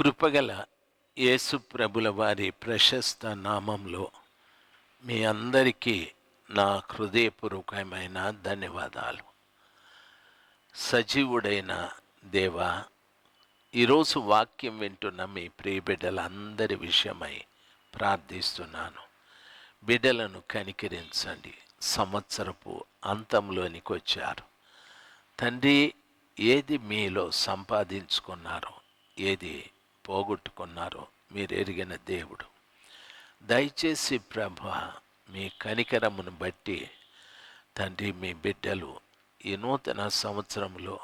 కృపగల యేసు ప్రభుల వారి ప్రశస్త నామంలో మీ అందరికీ నా హృదయపూర్వకమైన ధన్యవాదాలు. సజీవుడైన దేవా ఈరోజు వాక్యం వింటున్న మీ ప్రియ బిడ్డలందరి విషయమై ప్రార్థిస్తున్నాను. బిడ్డలను కనికరించండి. సంవత్సరపు అంతంలోనికి వచ్చారు. తండ్రి ఏది మీలో సంపాదించుకున్నారో ఏది పోగొట్టుకున్నారో మీరు ఎరిగిన దేవుడు. దయచేసి ప్రభ మీ కనికరమును బట్టి తండ్రి మీ బిడ్డలు ఈ నూతన సంవత్సరంలో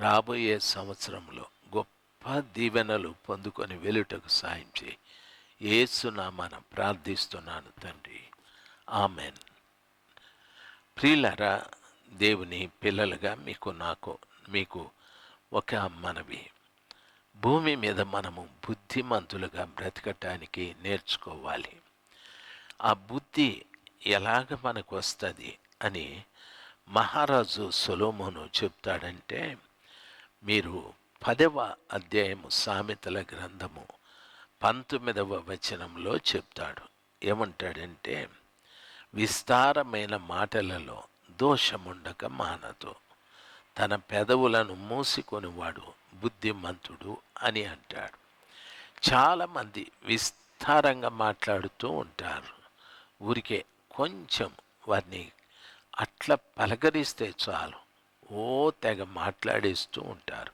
రాబోయే సంవత్సరంలో గొప్ప దీవెనలు పొందుకొని వెలుటకు సాయం చేయి. ఏసునామాన ప్రార్థిస్తున్నాను తండ్రి. ఆమెన్. ప్రియులరా దేవుని పిల్లలుగా మీకు నాకు మీకు ఒక మనవి. భూమి మీద మనము బుద్ధిమంతులుగా బ్రతకటానికి నేర్చుకోవాలి. ఆ బుద్ధి ఎలాగ మనకు వస్తుంది అని మహారాజు సొలోమోను చెప్తాడంటే మీరు పదవ అధ్యాయము సామెతల గ్రంథము పంతొమ్మిదవ వచనంలో చెప్తాడు. ఏమంటాడంటే విస్తారమైన మాటలలో దోషముండక మానదు. తన పెదవులను మూసుకొనివాడు బుద్ధిమంతుడు అని అంటాడు. చాలామంది విస్తారంగా మాట్లాడుతూ ఉంటారు. ఊరికే కొంచెం వారిని అట్లా పలకరిస్తే చాలు. ఓ తెగ మాట్లాడేస్తూ ఉంటారు.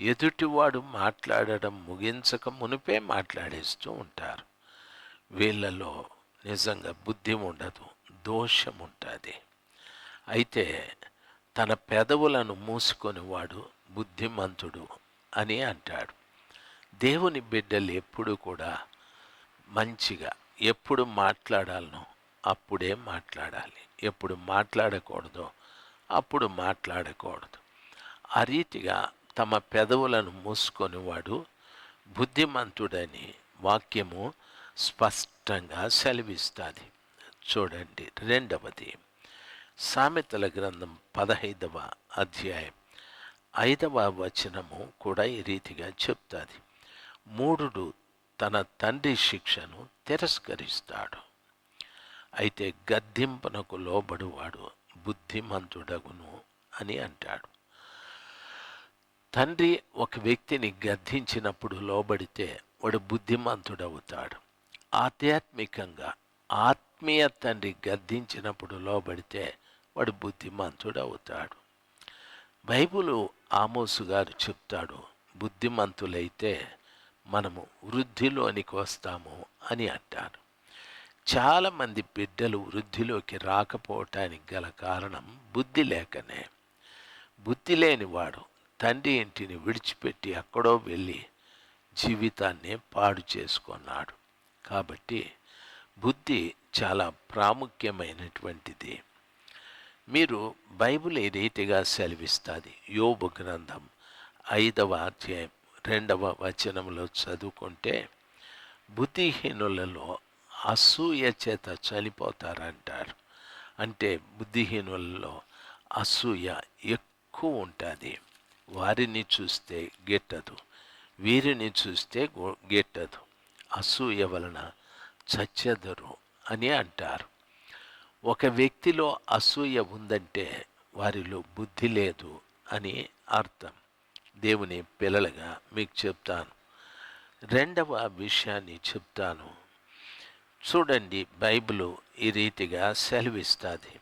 ఎదుటివాడు మాట్లాడడం ముగించక మునిపే మాట్లాడేస్తూ ఉంటారు. వీళ్ళలో నిజంగా బుద్ధి ఉండదు దోషం ఉంటుంది. అయితే తన పెదవులను మూసుకొని వాడు బుద్ధిమంతుడు అని అంటాడు. దేవుని బిడ్డలు ఎప్పుడు కూడా మంచిగా ఎప్పుడు మాట్లాడాలనో అప్పుడే మాట్లాడాలి. ఎప్పుడు మాట్లాడకూడదో అప్పుడు మాట్లాడకూడదు. ఆ రీతిగా తమ పెదవులను మూసుకొని వాడు బుద్ధిమంతుడని వాక్యము స్పష్టంగా సెలవిస్తుంది. చూడండి రెండవది. సామెతల గ్రంథం పదహైదవ అధ్యాయం. ఐదవ వచనము కూడా ఈ రీతిగా చెప్తుంది. మూఢుడు తన తండ్రి శిక్షను తిరస్కరిస్తాడు. అయితే గద్దింపునకు లోబడువాడు బుద్ధిమంతుడగును అని అంటాడు. తండ్రి ఒక వ్యక్తిని గద్దించినప్పుడు లోబడితే వాడు బుద్ధిమంతుడవుతాడు. ఆధ్యాత్మికంగా ఆత్మీయ తండ్రి గద్దించినప్పుడు లోబడితే వాడు బుద్ధిమంతుడు అవుతాడు బైబులు ఆమోసు గారు చెప్తాడు బుద్ధిమంతులైతే మనము వృద్ధిలోనికి వస్తాము అని అంటారు. చాలామంది బిడ్డలు వృద్ధిలోకి రాకపోవటానికి గల కారణం బుద్ధి లేకనే. బుద్ధి లేనివాడు తండ్రి ఇంటిని విడిచిపెట్టి ఎక్కడో వెళ్ళి జీవితాన్ని పాడు చేసుకున్నాడు. కాబట్టి బుద్ధి చాలా ప్రాముఖ్యమైనటువంటిది. మీరు బైబిల్ ఏ రీతిగా సెలవిస్తుంది? యోబు గ్రంథం ఐదవ అధ్యాయం రెండవ వచనంలో చదువుకుంటే బుద్ధిహీనులలో అసూయ చేత చనిపోతారంటారు. అంటే బుద్ధిహీనులలో అసూయ ఎక్కువ ఉంటుంది. వారిని చూస్తే గిట్టదు. వీరిని చూస్తే గిట్టదు. అసూయ వలన చచ్చెదరు అని అంటారు. ఒక వ్యక్తిలో అసూయ ఉందంటే వారిలో బుద్ధి లేదు అని అర్థం. దేవుని పిల్లలుగా మీకు చెప్తాను. రెండవ విషయాన్ని చెప్తాను. చూడండి బైబిల్ ఈ రీతిగా సెలవిస్తుంది.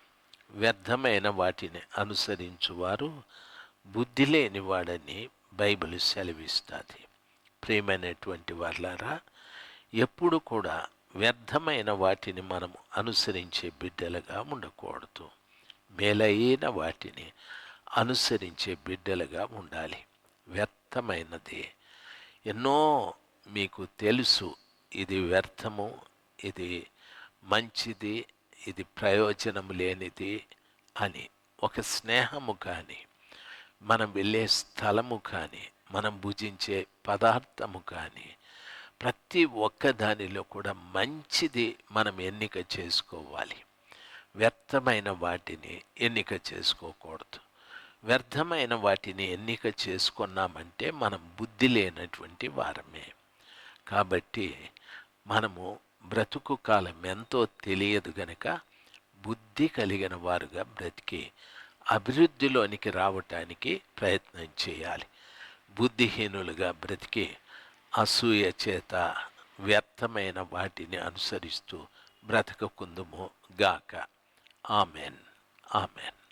వ్యర్థమైన వాటిని అనుసరించువారు బుద్ధి లేనివాడని బైబిల్ సెలవిస్తుంది. ప్రియమైనటువంటి వాళ్ళారా ఎప్పుడు కూడా వ్యర్థమైన వాటిని మనం అనుసరించే బిడ్డలుగా ఉండకూడదు. మేలైన వాటిని అనుసరించే బిడ్డలుగా ఉండాలి. వ్యర్థమైనది. ఎన్నో మీకు తెలుసు ఇది వ్యర్థము ఇది మంచిది ఇది ప్రయోజనం లేనిది అని. ఒక స్నేహము కానీ మనం వెళ్ళే స్థలము కానీ మనం భుజించే పదార్థము కానీ ప్రతి ఒక్క దానిలో కూడా మంచిది మనం ఎన్నిక చేసుకోవాలి. వ్యర్థమైన వాటిని ఎన్నిక చేసుకోకూడదు. వ్యర్థమైన వాటిని ఎన్నిక చేసుకున్నామంటే మనం బుద్ధి లేనటువంటి వారమే. కాబట్టి మనము బ్రతుకు కాలం ఎంతో తెలియదు గనక బుద్ధి కలిగిన వారుగా బ్రతికి అభివృద్ధిలోనికి రావటానికి ప్రయత్నం చేయాలి. బుద్ధిహీనులుగా బ్రతికి అసూయ చేత వ్యర్థమైన వాటిని అనుసరిస్తూ బ్రతకకుందుము గాక. ఆమెన్. ఆమెన్.